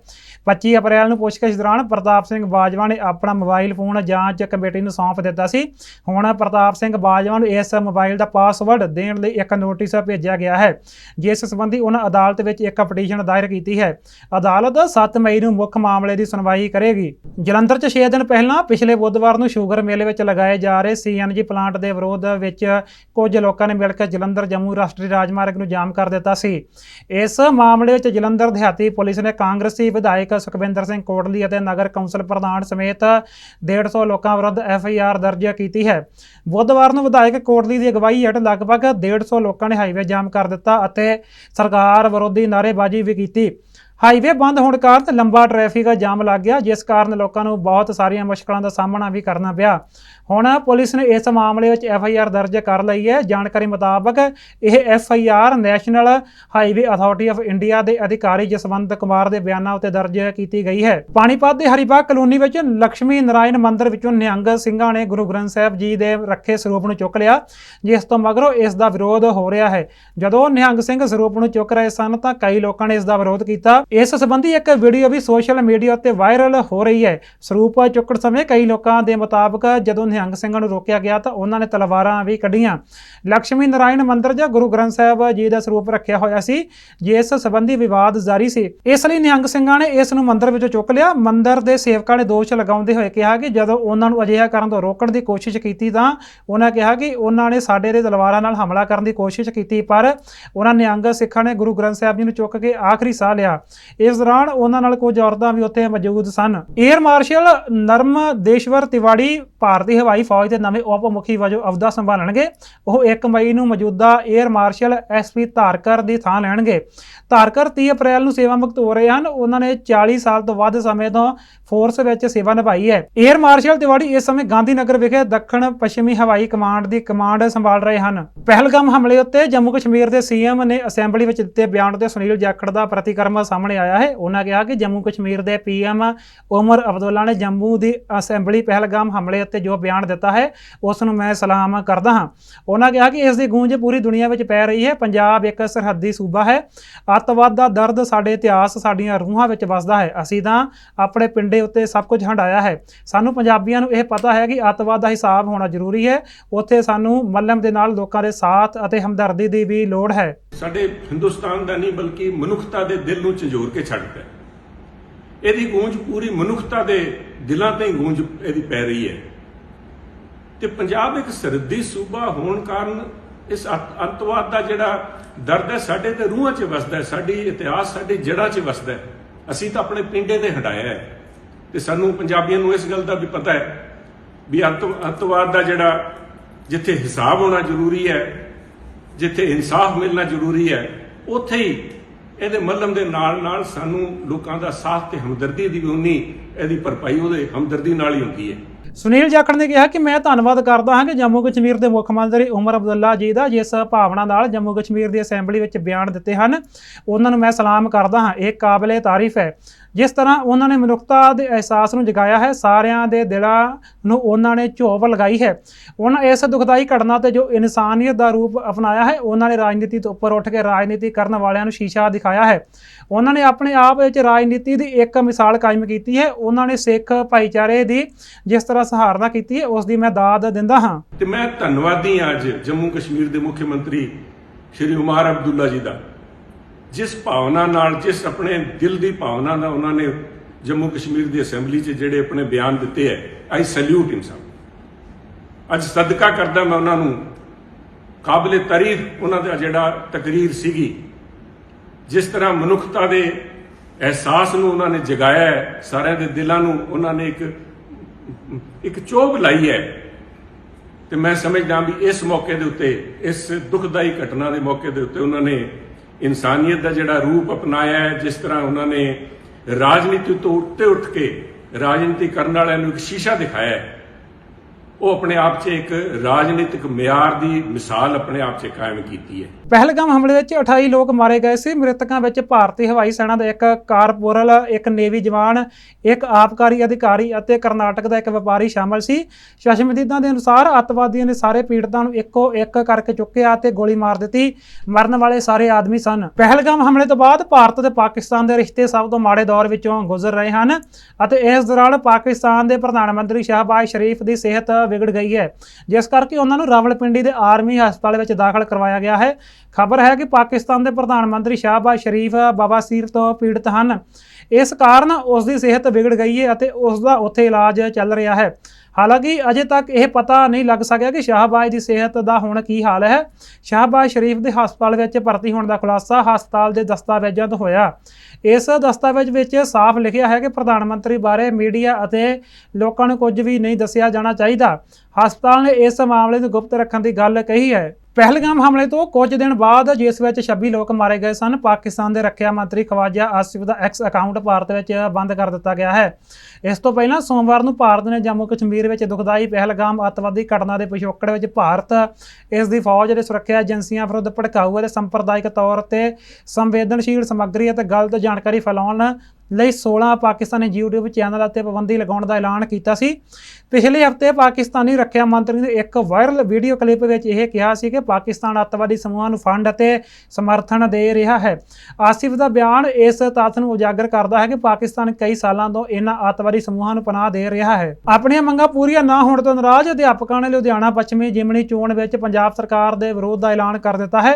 25 ਅਪ੍ਰੈਲ ਨੂੰ ਪੁੱਛਗਿੱਛ ਦੌਰਾਨ ਪ੍ਰਤਾਪ ਸਿੰਘ ਬਾਜਵਾ ਨੇ ਆਪਣਾ ਮੋਬਾਈਲ ਫੋਨ ਜਾਂਚ ਕਮੇਟੀ ਨੂੰ ਸੌਂਪ ਦਿੱਤਾ ਸੀ। ਹੁਣ ਪ੍ਰਤਾਪ ਸਿੰਘ ਬਾਜਵਾ ਨੂੰ ਇਸ ਮੋਬਾਈਲ ਦਾ ਪਾਸਵਰਡ ਦੇਣ ਲਈ ਇੱਕ ਨੋਟਿਸ ਭੇਜਿਆ ਗਿਆ ਹੈ, ਜਿਸ ਸੰਬੰਧੀ ਉਹਨਾਂ ਅਦਾਲਤ ਵਿੱਚ ਇੱਕ ਪਟੀਸ਼ਨ ਦਾਇਰ ਕੀਤੀ ਹੈ। ਅਦਾਲਤ 7 ਮਈ ਨੂੰ ਮੁੱਖ ਮਾਮਲੇ ਦੀ ਸੁਣਵਾਈ ਕਰੇਗੀ। ਜਲੰਧਰ 'ਚ 6 ਦਿਨ ਪਹਿਲਾਂ ਪਿਛਲੇ ਬੁੱਧਵਾਰ ਨੂੰ ਸ਼ੂਗਰ ਮੇਲੇ ਵਿੱਚ ਲਗਾਏ ਜਾ ਰਹੇ ਸੀਐਨਜੀ ਪਲਾਂਟ ਦੇ ਵਿਰੋਧ ਵਿੱਚ ਕੁਝ ਲੋਕਾਂ ਨੇ ਮਿਲ ਕੇ ਜਲੰਧਰ ਜੰਮੂ ਰਾਸ਼ਟਰੀ ਰਾਜਮਾਰਗ ਨੂੰ ਜਾਮ ਕਰ ਦਿੱਤਾ ਸੀ। ਇਸ ਮਾਮਲੇ ਵਿੱਚ ਜਲੰਧਰ ਦਿਹਾਤੀ ਪੁਲਿਸ ਨੇ ਕਾਂਗਰਸੀ ਵਿਧਾਇਕ ਸੁਖਵਿੰਦਰ ਸਿੰਘ ਕੋਟਲੀ ਅਤੇ ਨਗਰ ਕੌਂਸਲ ਪ੍ਰਧਾਨ ਸਮੇਤ 150 ਲੋਕਾਂ ਵਿਰੁੱਧ ਐਫ ਆਈ ਆਰ ਦਰਜ ਕੀਤੀ ਹੈ। ਬੁੱਧਵਾਰ ਨੂੰ ਵਿਧਾਇਕ ਕੋਟਲੀ ਦੀ ਅਗਵਾਈ ਹੇਠ ਲਗਭਗ 150 ਲੋਕਾਂ ਨੇ ਹਾਈਵੇ ਜਾਮ ਕਰ ਦਿੱਤਾ ਅਤੇ ਸਰਕਾਰ ਵਿਰੋਧੀ ਨਾਅਰੇਬਾਜ਼ੀ ਵੀ ਕੀਤੀ। ਹਾਈਵੇ ਬੰਦ ਹੋਣ ਕਾਰਨ ਲੰਬਾ ਟ੍ਰੈਫਿਕ ਜਾਮ ਲੱਗ ਗਿਆ, ਜਿਸ ਕਾਰਨ ਲੋਕਾਂ ਨੂੰ ਬਹੁਤ ਸਾਰੀਆਂ ਮੁਸ਼ਕਲਾਂ ਦਾ ਸਾਹਮਣਾ ਵੀ ਕਰਨਾ ਪਿਆ। ਹੁਣ ਪੁਲਿਸ ਨੇ ਇਸ ਮਾਮਲੇ ਵਿੱਚ ਐਫ ਆਈ ਆਰ ਦਰਜ ਕਰ ਲਈ ਹੈ। ਜਾਣਕਾਰੀ ਮੁਤਾਬਕ ਇਹ F I R national highway authority of India ਦੇ ਅਧਿਕਾਰੀ ਜਸਵੰਤ ਕੁਮਾਰ ਦੇ ਬਿਆਨਾਂ ਉੱਤੇ ਦਰਜ ਕੀਤੀ ਗਈ ਹੈ। ਪਾਣੀਪਤ ਦੇ ਹਰੀਬਾਗ ਕਲੋਨੀ ਵਿੱਚ ਲక్ష్ਮੀ ਨਾਰਾਇਣ ਮੰਦਿਰ ਵਿੱਚੋਂ ਨਿਹੰਗ ਸਿੰਘਾਂ ਨੇ ਗੁਰੂ ਗ੍ਰੰਥ ਸਾਹਿਬ ਜੀ ਦੇ ਰੱਖੇ ਸਰੂਪ ਨੂੰ ਚੁੱਕ ਲਿਆ, ਜਿਸ ਤੋਂ ਮਗਰੋਂ ਇਸ ਦਾ ਵਿਰੋਧ ਹੋ ਰਿਹਾ ਹੈ। ਜਦੋਂ ਨਿਹੰਗ ਸਿੰਘ ਸਰੂਪ ਨੂੰ ਚੁੱਕ ਰਹੇ ਸਨ ਤਾਂ ਕਈ ਲੋਕਾਂ ਨੇ ਇਸ ਦਾ ਵਿਰੋਧ ਕੀਤਾ। ਇਸ ਸੰਬੰਧੀ ਇੱਕ ਵੀਡੀਓ ਵੀ ਸੋਸ਼ਲ ਮੀਡੀਆ ਉੱਤੇ ਵਾਇਰਲ ਹੋ ਰਹੀ ਹੈ। ਸਰੂਪ ਚੁੱਕਣ ਸਮੇਂ ਕਈ ਲੋਕਾਂ ਦੇ ਮੁਤਾਬਕ ਜਦੋਂ ਨਿਹੰਗ ਸਿੰਘਾਂ ਨੂੰ ਰੋਕਿਆ ਗਿਆ ਤਾਂ ਉਹਨਾਂ ਨੇ ਤਲਵਾਰਾਂ ਵੀ ਕੱਢੀਆਂ। ਲక్ష్ਮੀ ਨਾਰਾਇਣ ਮੰਦਰ ਜਾਂ ਗੁਰੂ ਗ੍ਰੰਥ ਸਾਹਿਬ ਜੀ ਦਾ ਸਰੂਪ ਰੱਖਿਆ ਹੋਇਆ ਸੀ, ਜਿਸ ਸੰਬੰਧੀ ਵਿਵਾਦ ਜਾਰੀ ਸੀ। ਇਸ ਲਈ ਨਿਹੰਗ ਸਿੰਘਾਂ ਨੇ ਇਸ ਨੂੰ ਮੰਦਿਰ ਵਿੱਚੋਂ ਚੁੱਕ ਲਿਆ। ਮੰਦਿਰ ਦੇ ਸੇਵਕਾਂ ਨੇ ਦੋਸ਼ ਲਗਾਉਂਦੇ ਹੋਏ ਕਿਹਾ ਕਿ ਜਦੋਂ ਉਹਨਾਂ ਨੂੰ ਅਜਿਹਾ ਕਰਨ ਤੋਂ ਰੋਕਣ ਦੀ ਕੋਸ਼ਿਸ਼ ਕੀਤੀ ਤਾਂ ਉਹਨਾਂ ਕਿਹਾ ਕਿ ਉਹਨਾਂ ਨੇ ਸਾਡੇ ਦੇ ਤਲਵਾਰਾਂ ਨਾਲ ਹਮਲਾ ਕਰਨ ਦੀ ਕੋਸ਼ਿਸ਼ ਕੀਤੀ, ਪਰ ਉਹਨਾਂ ਨਿਹੰਗ ਸਿੱਖਾਂ ਨੇ ਗੁਰੂ ਗ੍ਰੰਥ ਸਾਹਿਬ ਜੀ ਨੂੰ ਚੁੱਕ ਕੇ ਆਖਰੀ ਸਾਹ ਲਿਆ। ਇਸ ਦੌਰਾਨ ਉਹਨਾਂ ਨਾਲ ਕੁਝ ਔਰਤਾਂ ਵੀ ਉੱਥੇ ਮੌਜੂਦ ਸਨ। ਏਅਰ ਮਾਰਸ਼ਲ ਨਰਮ ਦੇਸ਼ਵਰ ਤਿਵਾੜੀ ਭਾਰਤੀ ਹਵਾਈ ਫੌਜ ਦੇ ਨਵੇਂ ਉਪ ਮੁਖੀ ਵਜੋਂ ਅਹੁਦਾ ਸੰਭਾਲਣਗੇ। ਉਹ 1 ਮਈ ਨੂੰ ਮੌਜੂਦਾ 에ਅਰ ਮਾਰਸ਼ਲ ਐਸਪੀ ਧਾਰਕਰ ਦੀ ਥਾਂ ਲੈਣਗੇ। ਧਾਰਕਰ 30 ਅਪ੍ਰੈਲ ਨੂੰ ਸੇਵਾ ਮੁਕਤ ਹੋ ਰਹੇ ਹਨ। ਉਹਨਾਂ ਨੇ 40 ਸਾਲ ਤੋਂ ਵੱਧ ਸਮੇਂ ਤੋਂ ਫੋਰਸ ਵਿੱਚ ਸੇਵਾ ਨਿਭਾਈ ਹੈ। 에ਅਰ ਮਾਰਸ਼ਲ ਤਿਵਾੜੀ ਇਸ ਸਮੇਂ ਗਾਂਧੀਨਗਰ ਵਿਖੇ ਦੱਖਣ ਪੱਛਮੀ ਹਵਾਈ ਕਮਾਂਡ ਦੀ ਕਮਾਂਡ ਸੰਭਾਲ ਰਹੇ ਹਨ। ਪਹਿਲਗਾਮ ਹਮਲੇ ਉੱਤੇ ਜੰਮੂ ਕਸ਼ਮੀਰ ਦੇ ਸੀਐਮ ਨੇ ਅਸੈਂਬਲੀ ਵਿੱਚ ਦਿੱਤੇ ਬਿਆਨ ਉੱਤੇ ਸੁਨੀਲ ਜਾਖੜ ਦਾ ਪ੍ਰਤੀਕਰਮ ਸਾਹਮਣੇ ਆਇਆ ਹੈ। ਉਹਨਾਂ ਕਿਹਾ ਕਿ ਜੰਮੂ ਕਸ਼ਮੀਰ ਦੇ ਪੀਐਮ ਉਮਰ ਅਬਦੁੱਲਾ ਨੇ ਜੰਮੂ ਦੀ ਅਸੈਂਬਲੀ ਪਹਿਲਗਾਮ ਹਮਲੇ ਉੱਤੇ ਜੋ ਬਿਆਨ ਦਿੱਤਾ ਹੈ ਉਸ ਨੂੰ ਮੈਂ ਸਲਾਮ ਕਰਦਾ ਹਾਂ। ਉਹਨਾਂ ਕਿਹਾ ਕਿ ਇਸ ਦੀ ਗੂੰਜ ਪੂਰੀ ਦੁਨੀਆ ਵਿੱਚ ਪੈ ਰਹੀ ਹੈ। ਪੰਜਾਬ ਇੱਕ ਸਰਹੱਦੀ ਸੂਬਾ ਹੈ। ਅੱਤਵਾਦ ਦਾ ਦਰਦ ਸਾਡੇ ਇਤਿਹਾਸ, ਸਾਡੀਆਂ ਰੂਹਾਂ ਵਿੱਚ ਵਸਦਾ ਹੈ। ਅਸੀਂ ਤਾਂ ਆਪਣੇ ਪਿੰਡੇ ਉੱਤੇ ਸਭ ਕੁਝ ਹੰਡਾਇਆ ਹੈ। ਸਾਨੂੰ ਪੰਜਾਬੀਆਂ ਨੂੰ ਇਹ ਪਤਾ ਹੈ ਕਿ ਅੱਤਵਾਦ ਦਾ ਹਿਸਾਬ ਹੋਣਾ ਜ਼ਰੂਰੀ ਹੈ। ਉੱਥੇ ਸਾਨੂੰ ਮੱਲਮ ਦੇ ਨਾਲ ਲੋਕਾਂ ਦੇ ਸਾਥ ਅਤੇ ਹਮਦਰਦੀ ਦੀ ਵੀ ਲੋੜ ਹੈ। ਸਾਡੇ ਹਿੰਦੁਸਤਾਨ ਦਾ ਨਹੀਂ, ਬਲਕਿ ਮਨੁੱਖਤਾ ਦੇ ਦਿਲ ਨੂੰ ਝੰਜੋਰ ਕੇ ਛੱਡਦਾ ਇਹਦੀ ਗੂੰਜ ਪੂਰੀ ਮਨੁੱਖਤਾ ਦੇ ਦਿਲਾਂ ਤੇ ਗੂੰਜ ਇਹਦੀ ਪੈ ਰਹੀ ਹੈ। ਤੇ ਪੰਜਾਬ ਇੱਕ ਸਰਹੱਦੀ ਸੂਬਾ ਹੋਣ ਕਾਰਨ ਇਸ ਅੰਤਵਾਦ ਦਾ ਜਿਹੜਾ ਦਰਦ ਹੈ, ਸਾਡੇ ਤੇ ਰੂਹਾਂ 'ਚ ਵਸਦਾ ਹੈ, ਸਾਡੀ ਇਤਿਹਾਸ, ਸਾਡੀ ਜੜ੍ਹਾਂ 'ਚ ਵਸਦਾ ਹੈ। ਅਸੀਂ ਤਾਂ ਆਪਣੇ ਪਿੰਡੇ ਤੇ ਹਟਾਇਆ ਹੈ। ਤੇ ਸਾਨੂੰ ਪੰਜਾਬੀਆਂ ਨੂੰ ਇਸ ਗੱਲ ਦਾ ਵੀ ਪਤਾ ਹੈ ਵੀ ਅੱਤ- ਅੱਤਵਾਦ ਦਾ ਜਿਹੜਾ ਜਿੱਥੇ ਹਿਸਾਬ ਹੋਣਾ ਜ਼ਰੂਰੀ ਹੈ, ਜਿੱਥੇ ਇਨਸਾਫ ਮਿਲਣਾ ਜ਼ਰੂਰੀ ਹੈ, ਉੱਥੇ ਹੀ ਇਹਦੇ ਮੱਲਮ ਦੇ ਨਾਲ ਨਾਲ ਸਾਨੂੰ ਲੋਕਾਂ ਦਾ ਸਾਥ ਤੇ ਹਮਦਰਦੀ ਦੀ ਵੀ ਉਨੀ, ਇਹਦੀ ਭਰਪਾਈ ਉਹਦੇ ਹਮਦਰਦੀ ਨਾਲ ਹੀ ਹੁੰਦੀ ਹੈ। ਸੁਨੀਲ ਜਾਖੜ ਨੇ ਕਿਹਾ ਕਿ ਮੈਂ ਧੰਨਵਾਦ ਕਰਦਾ ਹਾਂ ਕਿ ਜੰਮੂ ਕਸ਼ਮੀਰ ਦੇ ਮੁੱਖ ਮੰਤਰੀ ਉਮਰ ਅਬਦੁੱਲਾ ਜੀ ਦਾ ਜਿਸ ਭਾਵਨਾ ਨਾਲ ਜੰਮੂ ਕਸ਼ਮੀਰ ਦੀ ਅਸੈਂਬਲੀ ਵਿੱਚ ਬਿਆਨ ਦਿੱਤੇ ਹਨ। ਉਹਨਾਂ ਨੂੰ ਮੈਂ ਸਲਾਮ ਕਰਦਾ ਹਾਂ। ਇਹ ਕਾਬਲੇ ਤਾਰੀਫ ਹੈ। ਜਿਸ ਤਰ੍ਹਾਂ ਉਹਨਾਂ ਨੇ ਮਨੁੱਖਤਾ ਦੇ ਅਹਿਸਾਸ ਨੂੰ ਜਗਾਇਆ ਹੈ, ਸਾਰਿਆਂ ਦੇ ਦਿਲਾਂ ਨੂੰ ਉਹਨਾਂ ਨੇ ਝੋਪ ਲਗਾਈ ਹੈ। ਉਹਨਾਂ ਇਸ ਦੁਖਦਾਈ ਘਟਨਾ ਤੇ ਜੋ ਇਨਸਾਨੀਅਤ ਦਾ ਰੂਪ ਅਪਣਾਇਆ ਹੈ, ਉਹਨਾਂ ਨੇ ਰਾਜਨੀਤੀ ਤੋਂ ਉੱਪਰ ਉੱਠ ਕੇ ਰਾਜਨੀਤੀ ਕਰਨ ਵਾਲਿਆਂ ਨੂੰ ਸ਼ੀਸ਼ਾ ਦਿਖਾਇਆ ਹੈ। ਉਹਨਾਂ ਨੇ ਆਪਣੇ ਆਪ ਵਿੱਚ ਰਾਜਨੀਤੀ ਦੀ ਇੱਕ ਮਿਸਾਲ ਕਾਇਮ ਕੀਤੀ ਹੈ। ਉਹਨਾਂ ਨੇ ਸਿੱਖ ਭਾਈਚਾਰੇ ਦੀ ਜਿਸ ਤਰ੍ਹਾਂ ਸਹਾਰਨਾ ਕੀਤੀ ਹੈ, ਉਸ ਦੀ ਮੈਂ ਦਾਦ ਦਿੰਦਾ ਹਾਂ। ਤੇ ਮੈਂ ਧੰਨਵਾਦੀ ਹਾਂ ਅੱਜ ਜੰਮੂ ਕਸ਼ਮੀਰ ਦੇ ਮੁੱਖ ਮੰਤਰੀ ਸ਼੍ਰੀ ਉਮਾਰ ਅਬਦੁੱਲਾ ਜੀ ਦਾ। ਜਿਸ ਭਾਵਨਾ ਨਾਲ, ਜਿਸ ਆਪਣੇ ਦਿਲ ਦੀ ਭਾਵਨਾ ਨਾਲ ਉਹਨਾਂ ਨੇ ਜੰਮੂ ਕਸ਼ਮੀਰ ਦੀ ਅਸੈਂਬਲੀ 'ਚ ਜਿਹੜੇ ਆਪਣੇ ਬਿਆਨ ਦਿੱਤੇ ਹੈ, ਆਈ ਸੈਲੂਟ ਹਿਮ ਅੱਜ ਸਦਕਾ ਕਰਦਾ ਮੈਂ ਉਹਨਾਂ ਨੂੰ। ਕਾਬਲੇ ਤਾਰੀਫ ਉਹਨਾਂ ਦਾ ਜਿਹੜਾ ਤਕਰੀਰ ਸੀਗੀ, ਜਿਸ ਤਰ੍ਹਾਂ ਮਨੁੱਖਤਾ ਦੇ ਅਹਿਸਾਸ ਨੂੰ ਉਹਨਾਂ ਨੇ ਜਗਾਇਆ ਹੈ, ਸਾਰਿਆਂ ਦੇ ਦਿਲਾਂ ਨੂੰ ਉਹਨਾਂ ਨੇ ਇੱਕ ਇੱਕ ਚੋਭ ਲਾਈ ਹੈ। ਤੇ ਮੈਂ ਸਮਝਦਾ ਵੀ ਇਸ ਮੌਕੇ ਦੇ ਉੱਤੇ, ਇਸ ਦੁਖਦਾਈ ਘਟਨਾ ਦੇ ਮੌਕੇ ਦੇ ਉੱਤੇ ਉਹਨਾਂ ਨੇ ਇਨਸਾਨੀਅਤ ਦਾ ਜਿਹੜਾ ਰੂਪ ਅਪਣਾਇਆ ਹੈ, ਜਿਸ ਤਰ੍ਹਾਂ ਉਹਨਾਂ ਨੇ ਰਾਜਨੀਤੀ ਤੋਂ ਉੱਤੇ ਉੱਠ ਕੇ ਰਾਜਨੀਤੀ ਕਰਨ ਵਾਲਿਆਂ ਨੂੰ ਇੱਕ ਸ਼ੀਸ਼ਾ ਦਿਖਾਇਆ ਹੈ, ਉਹ ਆਪਣੇ ਆਪ 'ਚ ਇੱਕ ਰਾਜਨੀਤਿਕ ਮਿਆਰ ਦੀ ਮਿਸਾਲ ਆਪਣੇ ਆਪ 'ਚ ਕਾਇਮ ਕੀਤੀ ਹੈ। ਪਹਿਲਗਾਮ ਹਮਲੇ ਵਿੱਚ 28 ਲੋਕ ਮਾਰੇ ਗਏ ਸੀ। ਮ੍ਰਿਤਕਾਂ ਵਿੱਚ ਭਾਰਤੀ ਹਵਾਈ ਸੈਨਾ ਦਾ ਇੱਕ ਕਾਰਪੋਰਲ, ਇੱਕ ਨੇਵੀ ਜਵਾਨ, ਇੱਕ ਆਬਕਾਰੀ ਅਧਿਕਾਰੀ ਅਤੇ ਕਰਨਾਟਕ ਦਾ ਇੱਕ ਵਪਾਰੀ ਸ਼ਾਮਲ ਸੀ। ਸ਼ਸ਼ਮਦੀਦਾਂ ਦੇ ਅਨੁਸਾਰ ਅੱਤਵਾਦੀਆਂ ਨੇ ਸਾਰੇ ਪੀੜਤਾਂ ਨੂੰ ਇੱਕੋ ਇੱਕ ਕਰਕੇ ਚੁੱਕਿਆ ਤੇ ਗੋਲੀ ਮਾਰ ਦਿੱਤੀ। ਮਰਨ ਵਾਲੇ ਸਾਰੇ ਆਦਮੀ ਸਨ। ਪਹਿਲਗਾਮ ਹਮਲੇ ਤੋਂ ਬਾਅਦ ਭਾਰਤ ਤੇ ਪਾਕਿਸਤਾਨ ਦੇ ਰਿਸ਼ਤੇ ਸਭ ਤੋਂ ਮਾੜੇ ਦੌਰ ਵਿੱਚੋਂ ਗੁਜ਼ਰ ਰਹੇ ਹਨ ਅਤੇ ਇਸ ਦੌਰਾਨ ਪਾਕਿਸਤਾਨ ਦੇ ਪ੍ਰਧਾਨ ਮੰਤਰੀ ਸ਼ਹਿਬਾਜ਼ ਸ਼ਰੀਫ ਦੀ ਸਿਹਤ ਵਿਗੜ ਗਈ ਹੈ। ਜਿਸ ਕਰਕੇ ਉਹਨਾਂ ਨੂੰ ਰਾਵਲਪਿੰਡੀ ਦੇ ਆਰਮੀ ਹਸਪਤਾਲ ਵਿੱਚ ਦਾਖਲ ਕਰਵਾਇਆ ਗਿਆ ਹੈ। ਖਬਰ ਹੈ ਕਿ ਪਾਕਿਸਤਾਨ ਦੇ ਪ੍ਰਧਾਨ ਮੰਤਰੀ ਸ਼ਾਹਬਾਜ਼ ਸ਼ਰੀਫ ਬਵਾਸੀਰ ਤੋਂ ਪੀੜਤ ਹਨ। ਇਸ ਕਾਰਨ ਉਸ ਦੀ ਸਿਹਤ ਵਿਗੜ ਗਈ ਹੈ ਅਤੇ ਉਸ ਦਾ ਉੱਥੇ ਇਲਾਜ ਚੱਲ ਰਿਹਾ ਹੈ। ਹਾਲਾਂਕਿ ਅਜੇ ਤੱਕ ਇਹ ਪਤਾ ਨਹੀਂ ਲੱਗ ਸਕਿਆ ਕਿ ਸ਼ਾਹਬਾਜ਼ ਦੀ ਸਿਹਤ ਦਾ ਹੁਣ ਕੀ ਹਾਲ ਹੈ। ਸ਼ਾਹਬਾਜ਼ ਸ਼ਰੀਫ ਦੇ ਹਸਪਤਾਲ ਵਿੱਚ ਭਰਤੀ ਹੋਣ ਦਾ ਖੁਲਾਸਾ ਹਸਪਤਾਲ ਦੇ ਦਸਤਾਵੇਜ਼ਾਂ ਤੋਂ ਹੋਇਆ। ਇਸ ਦਸਤਾਵੇਜ਼ ਵਿੱਚ ਸਾਫ਼ ਲਿਖਿਆ ਹੈ ਕਿ ਪ੍ਰਧਾਨ ਮੰਤਰੀ ਬਾਰੇ ਮੀਡੀਆ ਅਤੇ ਲੋਕਾਂ ਨੂੰ ਕੁਝ ਵੀ ਨਹੀਂ ਦੱਸਿਆ ਜਾਣਾ ਚਾਹੀਦਾ। ਹਸਪਤਾਲ ਨੇ ਇਸ ਮਾਮਲੇ ਨੂੰ ਗੁਪਤ ਰੱਖਣ ਦੀ ਗੱਲ ਕਹੀ ਹੈ। ਪਹਿਲਗਾਮ ਹਮਲੇ ਤੋਂ ਕੁਝ ਦਿਨ ਬਾਅਦ ਜਿਸ ਵਿੱਚ 26 ਲੋਕ ਮਾਰੇ ਗਏ ਸਨ, ਪਾਕਿਸਤਾਨ ਦੇ ਰੱਖਿਆ ਮੰਤਰੀ ਖਵਾਜਾ ਆਸਿਫ ਦਾ ਐਕਸ ਅਕਾਊਂਟ ਭਾਰਤ ਵਿੱਚ ਬੰਦ ਕਰ ਦਿੱਤਾ ਗਿਆ ਹੈ। ਇਸ ਤੋਂ ਪਹਿਲਾਂ ਸੋਮਵਾਰ ਨੂੰ ਭਾਰਤ ਨੇ ਜੰਮੂ ਕਸ਼ਮੀਰ ਵਿੱਚ ਦੁਖਦਾਈ ਪਹਿਲਗਾਮ ਅੱਤਵਾਦੀ ਘਟਨਾ ਦੇ ਪਿਛੋਕੜ ਵਿੱਚ ਭਾਰਤ ਇਸ ਦੀ ਫੌਜ ਦੇ ਸੁਰੱਖਿਆ ਏਜੰਸੀਆਂ ਵਿਰੁੱਧ ਭੜਕਾਊ ਅਤੇ ਸੰਪਰਦਾਇਕ ਤੌਰ ਤੇ ਸੰਵੇਦਨਸ਼ੀਲ ਸਮੱਗਰੀ ਅਤੇ ਗਲਤ ਜਾਣਕਾਰੀ ਫੈਲਾਉਣ ਲਈ 16 ਪਾਕਿਸਤਾਨੀ YouTube ਚੈਨਲ ਅਤੇ ਪਾਬੰਦੀ ਲਗਾਉਣ ਦਾ ਐਲਾਨ ਕੀਤਾ ਸੀ। ਪਿਛਲੇ ਹਫ਼ਤੇ ਪਾਕਿਸਤਾਨੀ ਰੱਖਿਆ ਮੰਤਰੀ ਨੇ ਇੱਕ ਵਾਇਰਲ ਵੀਡੀਓ ਕਲਿੱਪ ਵਿੱਚ ਇਹ ਕਿਹਾ ਸੀ ਕਿ ਪਾਕਿਸਤਾਨ ਅੱਤਵਾਦੀ ਸਮੂਹਾਂ ਨੂੰ ਫੰਡ ਅਤੇ ਸਮਰਥਨ ਦੇ ਰਿਹਾ ਹੈ। ਆਸਿਫ ਦਾ ਬਿਆਨ ਇਸ ਤੱਥ ਨੂੰ ਉਜਾਗਰ ਕਰਦਾ ਹੈ ਕਿ ਪਾਕਿਸਤਾਨ ਕਈ ਸਾਲਾਂ ਤੋਂ ਇਹਨਾਂ ਅੱਤਵਾਦੀ ਸਮੂਹਾਂ ਨੂੰ ਪਨਾਹ ਦੇ ਰਿਹਾ ਹੈ। ਆਪਣੀਆਂ ਮੰਗਾਂ ਪੂਰੀਆਂ ਨਾ ਹੋਣ ਤੋਂ ਨਾਰਾਜ਼ ਅਧਿਆਪਕਾਂ ਨੇ ਲੁਧਿਆਣਾ, ਪੱਛਮੀ ਜਿਮਣੀ ਚੋਣ ਵਿੱਚ ਪੰਜਾਬ ਸਰਕਾਰ ਦੇ ਵਿਰੋਧ ਦਾ ਐਲਾਨ ਕਰ ਦਿੱਤਾ ਹੈ।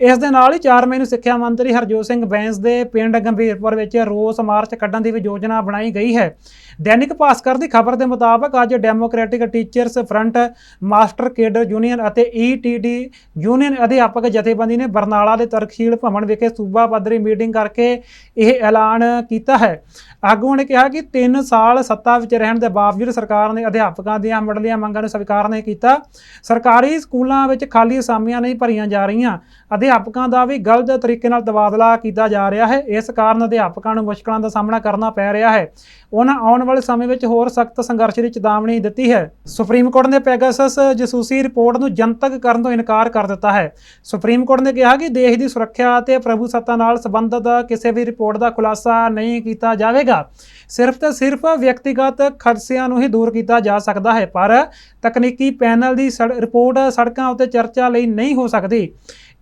ਇਸ ਦੇ ਨਾਲ ਹੀ 4 ਮਈ ਨੂੰ ਸਿੱਖਿਆ ਮੰਤਰੀ ਹਰਜੋਤ ਸਿੰਘ ਬੈਂਸ ਦੇ ਪਿੰਡ ਗੰਭੀਰਪੁਰ ਵਿੱਚ ਰੋਸ ਮਾਰਚ ਕੱਢਣ ਦੀ ਵੀ ਯੋਜਨਾ ਬਣਾਈ ਗਈ ਹੈ। ਦੈਨਿਕ ਭਾਸਕਰ ਦੀ ਖਬਰ ਦੇ ਮੁਤਾਬਕ ਅੱਜ democratic teachers front master cadre union ਅਤੇ ਈਟੀਟੀ ਯੂਨੀਅਨ ਅਧਿਆਪਕ ਜਥੇਬੰਦੀ ਨੇ ਬਰਨਾਲਾ ਦੇ ਤਰਕਸ਼ੀਲ ਭਵਨ ਵਿਖੇ ਸੂਬਾ ਪੱਧਰੀ ਮੀਟਿੰਗ ਕਰਕੇ ਇਹ ਐਲਾਨ ਕੀਤਾ ਹੈ। ਆਗੂਆਂ ਨੇ ਕਿਹਾ ਕਿ 3 ਸਾਲ ਸੱਤਾ ਵਿੱਚ ਰਹਿਣ ਦੇ ਬਾਵਜੂਦ ਸਰਕਾਰ ਨੇ ਅਧਿਆਪਕਾਂ ਦੀਆਂ ਮੁੱਢਲੀਆਂ ਮੰਗਾਂ ਨੂੰ ਸਵੀਕਾਰ ਨਹੀਂ ਕੀਤਾ। ਸਰਕਾਰੀ ਸਕੂਲਾਂ ਵਿੱਚ ਖਾਲੀ ਅਸਾਮੀਆਂ ਨਹੀਂ ਭਰੀਆਂ ਜਾ ਰਹੀਆਂ। ਅਧਿਆਪਕਾਂ ਦਾ ਵੀ ਗਲਤ ਤਰੀਕੇ ਨਾਲ ਤਬਾਦਲਾ ਕੀਤਾ ਜਾ ਰਿਹਾ ਹੈ। ਇਸ ਕਾਰਨ ਅਧਿਆਪਕਾਂ ਨੂੰ ਮੁਸ਼ਕਲਾਂ ਦਾ ਸਾਹਮਣਾ ਕਰਨਾ ਪੈ ਰਿਹਾ ਹੈ। ਉਹਨਾਂ ਆਉਣ ਵਾਲੇ ਸਮੇਂ ਵਿੱਚ ਹੋਰ ਸਖਤ ਸੰਘਰਸ਼ ਦੀ ਚੇਤਾਵਨੀ ਦਿੱਤੀ ਹੈ। ਸੁਪਰੀਮ ਕੋਰਟ ਨੇ ਪੈਗਾਸਸ ਜਸੂਸੀ ਰਿਪੋਰਟ ਨੂੰ ਜਨਤਕ ਕਰਨ ਤੋਂ ਇਨਕਾਰ ਕਰ ਦਿੱਤਾ ਹੈ। ਸੁਪਰੀਮ ਕੋਰਟ ਨੇ ਕਿਹਾ ਕਿ ਦੇਸ਼ ਦੀ ਸੁਰੱਖਿਆ ਅਤੇ ਪ੍ਰਭੂ ਸੱਤਾ ਨਾਲ ਸੰਬੰਧਿਤ ਕਿਸੇ ਵੀ ਰਿਪੋਰਟ ਦਾ ਖੁਲਾਸਾ ਨਹੀਂ ਕੀਤਾ ਜਾਵੇਗਾ। ਸਿਰਫ ਤੇ ਸਿਰਫ ਵਿਅਕਤੀਗਤ ਖਦਸ਼ਿਆਂ ਨੂੰ ਹੀ ਦੂਰ ਕੀਤਾ ਜਾ ਸਕਦਾ ਹੈ, ਪਰ ਤਕਨੀਕੀ ਪੈਨਲ ਦੀ ਸੜ- ਰਿਪੋਰਟ ਸੜਕਾਂ ਉੱਤੇ ਚਰਚਾ ਲਈ ਨਹੀਂ ਹੋ ਸਕਦੀ।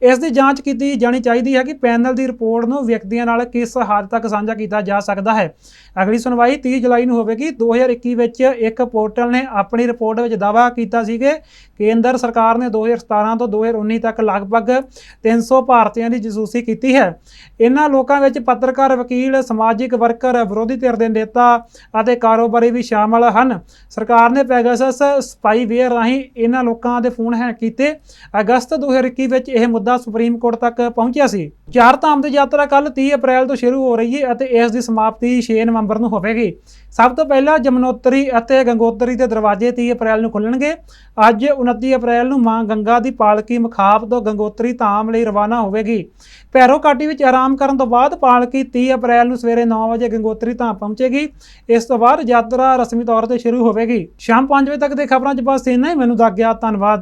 ਇਸ ਦੀ ਜਾਂਚ ਕੀਤੀ ਜਾਣੀ ਚਾਹੀਦੀ ਹੈ ਕਿ ਪੈਨਲ ਦੀ ਰਿਪੋਰਟ ਨੂੰ ਵਿਅਕਤੀਆਂ ਨਾਲ ਕਿਸ ਹੱਦ ਤੱਕ ਸਾਂਝਾ ਕੀਤਾ ਜਾ ਸਕਦਾ ਹੈ। ਅਗਲੀ ਸੁਣਵਾਈ 30 ਜੁਲਾਈ ਨੂੰ ਹੋਵੇਗੀ। 2021 ਵਿੱਚ ਇੱਕ ਪੋਰਟਲ ਨੇ ਆਪਣੀ ਰਿਪੋਰਟ ਵਿੱਚ ਦਾਅਵਾ ਕੀਤਾ ਸੀ ਕਿ ਕੇਂਦਰ ਸਰਕਾਰ ਨੇ 2017 ਤੋਂ 2019 ਤੱਕ ਲਗਭਗ 300 ਭਾਰਤੀਆਂ ਦੀ ਜਸੂਸੀ ਕੀਤੀ ਹੈ। ਇਹਨਾਂ ਲੋਕਾਂ ਵਿੱਚ ਪੱਤਰਕਾਰ, ਵਕੀਲ, ਸਮਾਜਿਕ ਵਰਕਰ, ਵਿਰੋਧੀ ਧਿਰ ਦੇ ਨੇਤਾ ਅਤੇ ਕਾਰੋਬਾਰੀ ਵੀ ਸ਼ਾਮਲ ਹਨ। ਸਰਕਾਰ ਨੇ ਪੈਗਾਸਸ ਸਪਾਈਵੇਅਰ ਰਾਹੀਂ ਇਹਨਾਂ ਲੋਕਾਂ ਦੇ ਫੋਨ ਹੈਕ ਕੀਤੇ। ਅਗਸਤ 2021 ਵਿੱਚ ਇਹ ਮੁੱਦਾ ਸੁਪਰੀਮ ਕੋਰਟ ਤੱਕ ਪਹੁੰਚਿਆ ਸੀ। ਚਾਰ ਧਾਮ ਦੀ ਯਾਤਰਾ ਕੱਲ 30 ਅਪ੍ਰੈਲ ਤੋਂ ਸ਼ੁਰੂ ਹੋ ਰਹੀ ਹੈ ਅਤੇ ਇਸ ਦੀ ਸਮਾਪਤੀ 6 ਨਵੰਬਰ ਨੂੰ ਹੋਵੇਗੀ। ਸਭ ਤੋਂ ਪਹਿਲਾਂ ਜਮਨੋਤਰੀ ਅਤੇ ਗੰਗੋਤਰੀ ਦੇ ਦਰਵਾਜ਼ੇ 30 ਅਪ੍ਰੈਲ ਨੂੰ ਖੁੱਲਣਗੇ ਅੱਜ 29 ਅਪ੍ਰੈਲ ਨੂੰ ਮਾਂ ਗੰਗਾ ਦੀ ਪਾਲਕੀ ਮੁਖਾਬ ਤੋਂ ਗੰਗੋਤਰੀ ਧਾਮ ਲਈ ਰਵਾਨਾ ਹੋਵੇਗੀ। ਭੈਰੋ ਘਾਟੀ ਵਿੱਚ ਆਰਾਮ ਕਰਨ ਤੋਂ ਬਾਅਦ ਪਾਲਕੀ 30 ਅਪ੍ਰੈਲ ਨੂੰ ਸਵੇਰੇ 9 ਵਜੇ ਗੰਗੋਤਰੀ ਧਾਮ ਪਹੁੰਚੇਗੀ। ਇਸ ਤੋਂ ਬਾਅਦ ਯਾਤਰਾ ਰਸਮੀ ਤੌਰ ਤੇ ਸ਼ੁਰੂ ਹੋਵੇਗੀ। ਸ਼ਾਮ 5 ਵਜੇ ਤੱਕ ਦੇ ਖਬਰਾਂ 'ਚ ਬਸ ਇੰਨਾ ਹੀ। ਮੈਨੂੰ ਦੱਗ ਗਿਆ ਧੰਨਵਾਦ।